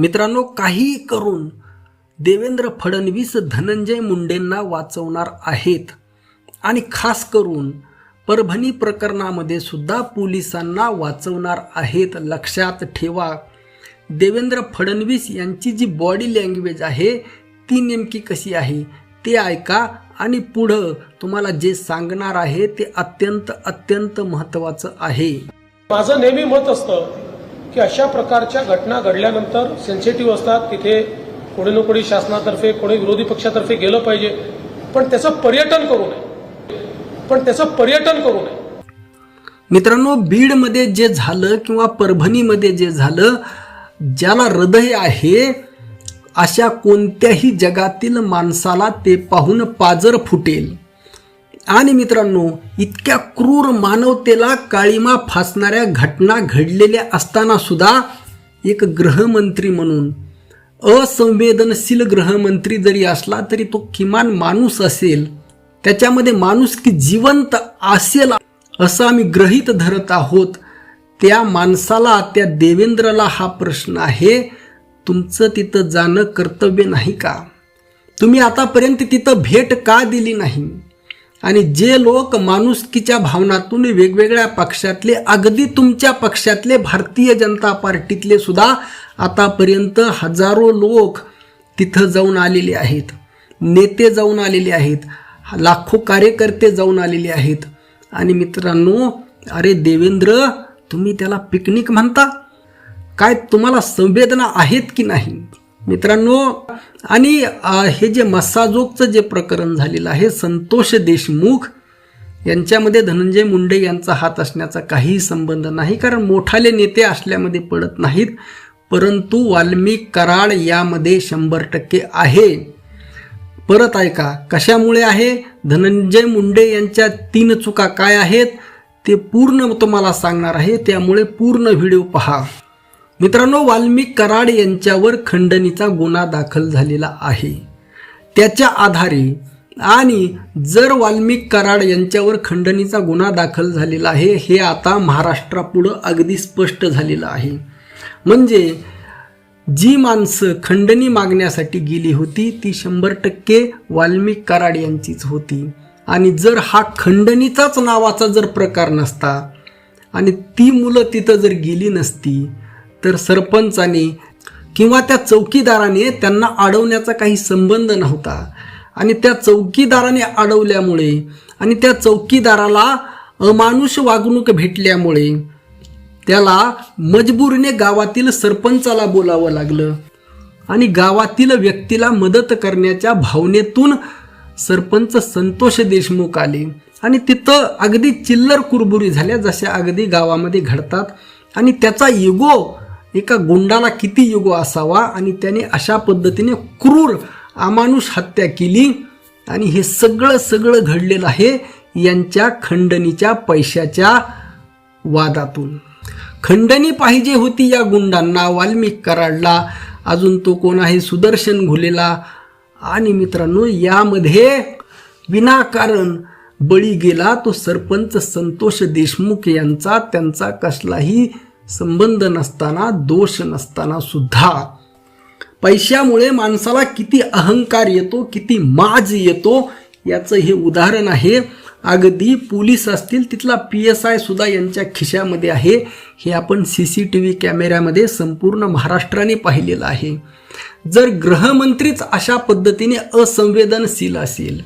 मित्रांनो काही करून देवेंद्र फडणवीस धनंजय मुंडेंना वाचवणार आहेत. आणि खास करून परभणी प्रकरणामध्ये सुद्धा पोलिसांना वाचवणार आहेत. लक्षात ठेवा देवेंद्र फडणवीस यांची जी बॉडी लँग्वेज आहे ती नेमकी कशी आहे ते ऐका. आणि पुढं तुम्हाला जे सांगणार आहे ते अत्यंत अत्यंत महत्त्वाचं आहे. माझं नेहमी मत असतं की अशा प्रकारच्या घटना घडल्यानंतर सेन्सिटिव्ह असतात तिथे कोणी ना कोणी शासनातर्फे कोणी विरोधी पक्षातर्फे गेलं पाहिजे. पण त्याचं पर्यटन करू नये. पण त्याचं पर्यटन करू नये. मित्रांनो बीडमध्ये जे झालं किंवा परभणीमध्ये जे झालं ज्याला हृदय आहे अशा कोणत्याही जगातील माणसाला ते पाहून पाजर फुटेल. आणि मित्रांनो इतक्या क्रूर मानवतेला काळीमा फासणाऱ्या घटना घडलेल्या असताना सुद्धा एक गृहमंत्री म्हणून असंवेदनशील गृहमंत्री जरी असला तरी तो किमान माणूस असेल त्याच्यामध्ये माणूस की जिवंत असेल असं आम्ही ग्रहित धरत आहोत. त्या माणसाला त्या देवेंद्रला हा प्रश्न आहे तुमचं तिथं जाणं कर्तव्य नाही का? तुम्ही आतापर्यंत तिथं भेट का दिली नाही? आणि जे लोक माणुसकीच्या भावनातून वेगवेगळ्या पक्षातले अगदी तुमच्या पक्षातले भारतीय जनता पार्टीतले सुद्धा आतापर्यंत हजारो लोक तिथं जाऊन आलेले आहेत. नेते जाऊन आलेले आहेत. लाखो कार्यकर्ते जाऊन आलेले आहेत. आणि मित्रांनो अरे देवेंद्र तुम्ही त्याला पिकनिक म्हणता? काय तुम्हाला संवेदना आहेत की नाही? मित्रांनो आणि हे जे मस्साजोगचं जे प्रकरण झालेलं आहे संतोष देशमुख यांच्यामध्ये धनंजय मुंडे यांचा हात असण्याचा काहीही संबंध नाही कारण मोठाले नेते असल्यामध्ये पडत नाहीत परंतु वाल्मिक कराड यामध्ये शंभर टक्के आहे. परत ऐका कशामुळे आहे? धनंजय मुंडे यांच्या तीन चुका काय आहेत? ते पूर्ण तुम्हाला सांगणार आहे त्यामुळे पूर्ण व्हिडिओ पहा. मित्रांनो वाल्मिक कराड यांच्यावर खंडणीचा गुन्हा दाखल झालेला आहे. त्याच्या आधारे आणि जर वाल्मिक कराड यांच्यावर खंडणीचा गुन्हा दाखल झालेला आहे हे आता महाराष्ट्रापुढं अगदी स्पष्ट झालेलं आहे. म्हणजे जी माणसं खंडणी मागण्यासाठी गेली होती ती शंभर टक्के वाल्मिक कराड यांचीच होती. आणि जर हा खंडणीचाच नावाचा जर प्रकार नसता आणि ती मुलं तिथं जर गेली नसती तर सरपंचाने किंवा त्या चौकीदाराने त्यांना अडवण्याचा काही संबंध नव्हता. आणि त्या चौकीदाराने अडवल्यामुळे आणि त्या चौकीदाराला अमानुष वागणूक भेटल्यामुळे त्याला मजबूरीने गावातील सरपंचाला बोलावं लागलं आणि गावातील व्यक्तीला मदत करण्याच्या भावनेतून सरपंच संतोष देशमुख आले. आणि तिथं अगदी चिल्लर कुरबुरी झाल्या जशा अगदी गावामध्ये घडतात. आणि त्याचा इगो एका गुंडाला किती युगो असावा आणि त्याने अशा पद्धतीने क्रूर अमानुष हत्या केली आणि हे सगळं सगळं घडलेलं आहे यांच्या खंडणीच्या पैशाच्या वादातून. खंडणी पाहिजे होती या गुंडांना वाल्मिक कराडला. अजून तो कोण आहे? सुदर्शन घुलेला. आणि मित्रांनो यामध्ये विनाकारण बळी गेला तो सरपंच संतोष देशमुख यांचा. त्यांचा कसलाही संबंध नसताना दोष नसताना सुद्धा पैशामुळे माणसाला किती अहंकार येतो किती माज येतो याचं हे उदाहरण आहे. अगदी पोलीस असतील तिथला पी एस आय सुद्धा यांच्या खिशामध्ये आहे. हे आपण सी सी टी व्ही कॅमेऱ्यामध्ये संपूर्ण महाराष्ट्राने पाहिलेलं आहे. जर गृहमंत्रीच अशा पद्धतीने असंवेदनशील असेल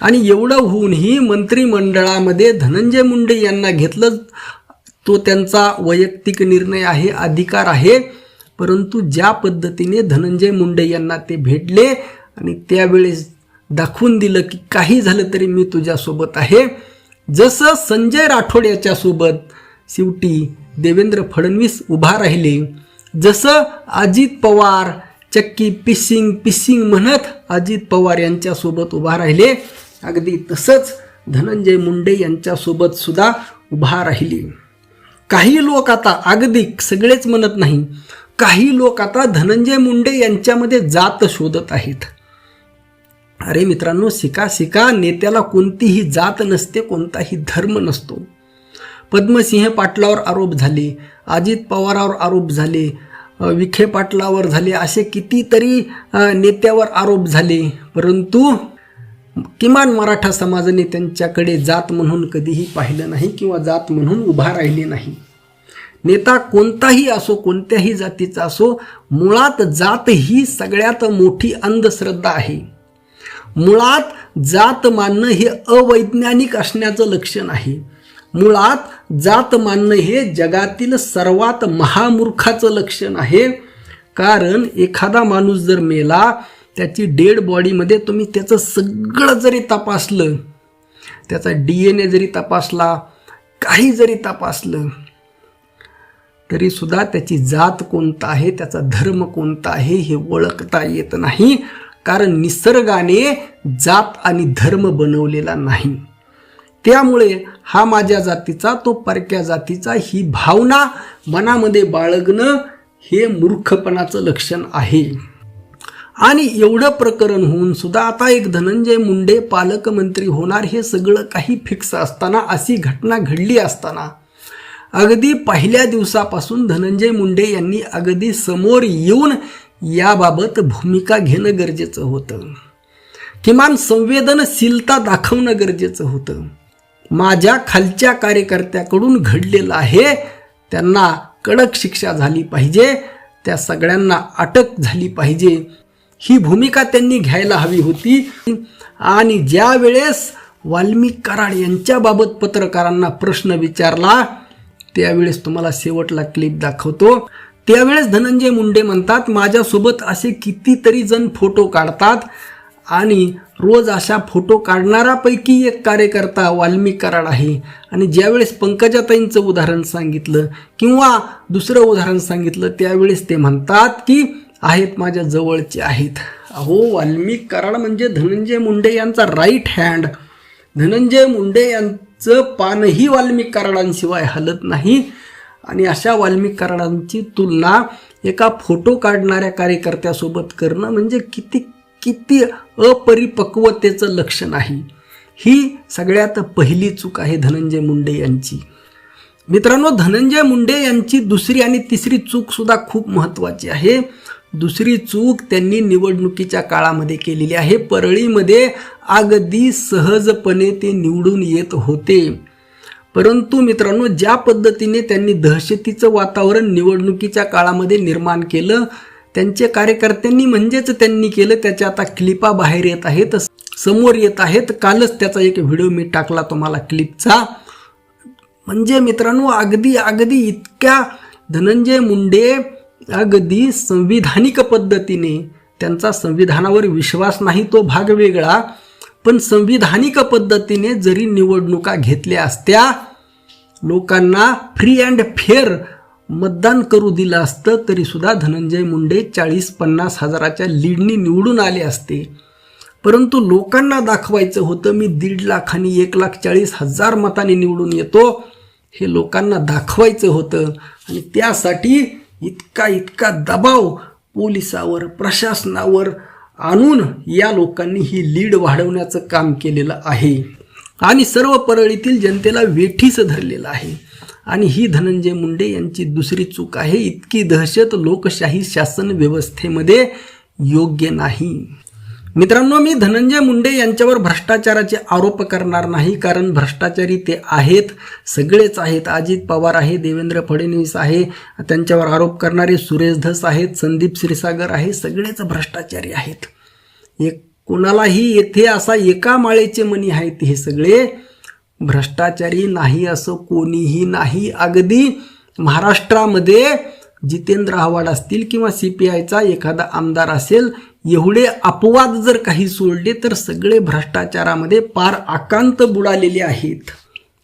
आणि एवढं होऊनही मंत्रिमंडळामध्ये धनंजय मुंडे यांना घेतलं तो त्यांचा वैयक्तिक निर्णय आहे अधिकार आहे. परंतु ज्या पद्धतीने धनंजय मुंडे यांना ते भेटले आणि त्यावेळेस दाखवून दिलं की काही झालं तरी मी तुझ्यासोबत आहे. जसं संजय राठोड याच्यासोबत शेवटी देवेंद्र फडणवीस उभा राहिले जसं अजित पवार चक्की पिसिंग पिसिंग म्हणत अजित पवार यांच्यासोबत उभा राहिले अगदी तसंच धनंजय मुंडे यांच्यासोबत सुद्धा उभा राहिली. काही लोक आता अगदी सगळेच म्हणत नाही काही लोक आता धनंजय मुंडे यांच्यामध्ये जात शोधत आहेत. अरे मित्रांनो शिका शिका नेत्याला कोणतीही जात नसते कोणताही धर्म नसतो. पद्मसिंह पाटलावर आरोप झाले अजित पवारावर आरोप झाले विखे पाटलावर झाले असे कितीतरी नेत्यावर आरोप झाले. परंतु किमान मराठा समाजाने त्यांच्याकडे जात म्हणून कधीही पाहिलं नाही किंवा जात म्हणून उभा राहिले नाही. नेता कोणताही असो कोणत्याही जातीचा असो मुळात जात ही सगळ्यात मोठी अंधश्रद्धा आहे. मुळात जात मानणं हे अवैज्ञानिक असण्याचं लक्षण आहे. मुळात जात मानणं हे जगातील सर्वात महामूर्खाचं लक्षण आहे. कारण एखादा माणूस जर मेला त्याची डेड बॉडीमध्ये तुम्ही त्याचं सगळं जरी तपासलं त्याचा डी एन ए जरी तपासला काही जरी तपासलं तरीसुद्धा त्याची जात कोणता आहे त्याचा धर्म कोणता आहे हे ओळखता येत नाही. कारण निसर्गाने जात आणि धर्म बनवलेला नाही. त्यामुळे हा माझ्या जातीचा तो परक्या जातीचा ही भावना मनामध्ये बाळगणं हे मूर्खपणाचं लक्षण आहे. आणि एवढं प्रकरण होऊन सुद्धा आता एक धनंजय मुंडे पालकमंत्री होणार हे सगळं काही फिक्स असताना अशी घटना घडली असताना अगदी पहिल्या दिवसापासून धनंजय मुंडे यांनी अगदी समोर येऊन याबाबत भूमिका घेणं गरजेचं होतं. किमान संवेदनशीलता दाखवणं गरजेचं होतं. माझ्या खालच्या कार्यकर्त्याकडून घडलेलं आहे त्यांना कडक शिक्षा झाली पाहिजे त्या सगळ्यांना अटक झाली पाहिजे ही भूमिका त्यांनी घ्यायला हवी होती. आणि ज्या वेळेस वाल्मिक कराड यांच्याबाबत पत्रकारांना प्रश्न विचारला त्यावेळेस तुम्हाला शेवटला क्लिप दाखवतो. त्यावेळेस धनंजय मुंडे म्हणतात माझ्यासोबत असे कितीतरी जण फोटो काढतात आणि रोज अशा फोटो काढणारापैकी एक कार्यकर्ता वाल्मिक कराड आहे. आणि ज्यावेळेस पंकजाताईंचं उदाहरण सांगितलं किंवा दुसरं उदाहरण सांगितलं त्यावेळेस ते म्हणतात की आहेत माझ्या जवळचे आहेत. अहो वाल्मिक कराड म्हणजे धनंजय मुंडे यांचा राईट हँड धनंजय मुंडे यांचं पानही वाल्मिक कराडांशिवाय हलत नाही. आणि अशा वाल्मिक कराडांची तुलना एका फोटो काढणाऱ्या कार्यकर्त्यासोबत करणं म्हणजे किती किती अपरिपक्वतेचं लक्षण आहे. ही सगळ्यात पहिली चूक आहे धनंजय मुंडे यांची. मित्रांनो धनंजय मुंडे यांची दुसरी आणि तिसरी चूकसुद्धा खूप महत्त्वाची आहे. दुसरी चूक त्यांनी निवडणुकीच्या काळामध्ये केलेली आहे. परळीमध्ये अगदी सहजपणे ते निवडून येत होते. परंतु मित्रांनो ज्या पद्धतीने त्यांनी दहशतीचं वातावरण निवडणुकीच्या काळामध्ये निर्माण केलं त्यांचे कार्यकर्त्यांनी म्हणजेच त्यांनी केलं त्याच्या आता क्लिपा बाहेर येत आहेत समोर येत आहेत. कालच त्याचा एक व्हिडिओ मी टाकला तुम्हाला क्लिपचा. म्हणजे मित्रांनो अगदी अगदी इतक्या धनंजय मुंडे अगदी संविधानिक पद्धतीने त्यांचा संविधानावर विश्वास नाही तो भाग वेगळा पण संविधानिक पद्धतीने जरी निवडणुका घेतल्या असत्या लोकांना फ्री अँड फेअर मतदान करू दिलं असतं तरीसुद्धा धनंजय मुंडे चाळीस पन्नास हजाराच्या लीडनी निवडून आले असते. परंतु लोकांना दाखवायचं होतं मी दीड लाख आणि एक लाख चाळीस हजार मताने निवडून येतो हे लोकांना दाखवायचं होतं. आणि त्यासाठी इतका इतका दबाव पोलिसावर प्रशासनावर आणून या लोकांनी ही लीड वाढवण्याचं काम केलेलं आहे. आणि सर्व परळीतील जनतेला वेठीचं धरलेलं आहे. आणि ही धनंजय मुंडे यांची दुसरी चूक आहे. इतकी दहशत लोकशाही शासन व्यवस्थेमध्ये योग्य नाही. मित्रांनो मी धनंजय मुंडे यांच्यावर भ्रष्टाचाराचे आरोप करणार नाही कारण भ्रष्टाचारी ते आहेत सगळेच आहेत. अजित पवार आहे देवेंद्र फडणवीस आहे त्यांच्यावर आरोप करणारे सुरेश धस आहेत संदीप क्षीरसागर आहे सगळेच भ्रष्टाचारी आहेत. एक कोणालाही येथे असा एका माळेचे मनी आहेत हे सगळे. भ्रष्टाचारी नाही असं कोणीही नाही. अगदी महाराष्ट्रामध्ये जितेंद्र आव्हाड असतील किंवा सी पी आयचा एखादा आमदार असेल एवढे अपवाद जर काही सोडले तर सगळे भ्रष्टाचारामध्ये पार आकांत बुडालेले आहेत.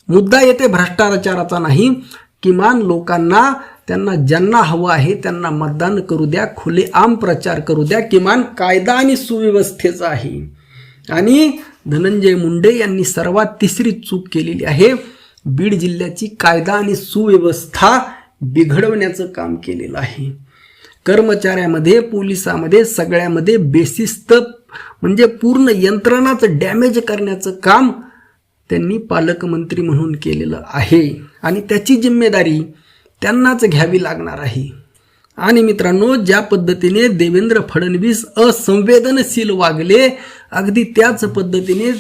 मुद्दा येते भ्रष्टाचाराचा नाही. किमान लोकांना त्यांना ज्यांना हवं आहे त्यांना मतदान करू द्या खुलेआम प्रचार करू द्या. किमान कायदा आणि सुव्यवस्थेचा आहे. आणि धनंजय मुंडे यांनी सर्वात तिसरी चूक केलेली आहे. बीड जिल्ह्याची कायदा आणि सुव्यवस्था बिघडवण्याचं काम केलेलं आहे. कर्मचाऱ्यामध्ये पोलिसामध्ये सगळ्यामध्ये बेसिस्त म्हणजे पूर्ण यंत्रणाचं डॅमेज करण्याचं काम त्यांनी पालकमंत्री म्हणून केलेलं आहे. आणि त्याची जिम्मेदारी त्यांनाच घ्यावी लागणार आहे. आणि मित्रांनो ज्या पद्धतीने देवेंद्र फडणवीस असंवेदनशील वागले अगदी त्याच पद्धतीने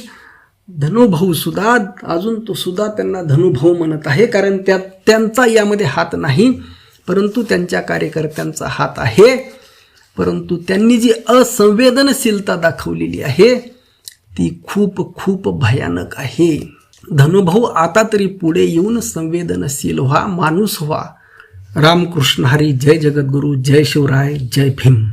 धनुभाऊ सुद्धा अजून तो सुद्धा त्यांना धनुभाऊ म्हणत आहे कारण त्या त्यांचा यामध्ये हात नाही. परंतु त्यांच्या कार्यकर्त्यांचा हात आहे. परंतु त्यांनी जी असंवेदनशीलता दाखवलेली आहे ती खूप खूप भयानक आहे. धनुभाऊ आता तरी पुढे येऊन संवेदनशील व्हा माणूस व्हा. रामकृष्ण हरी जय जगद्गुरु जय शिवराय जय भीम.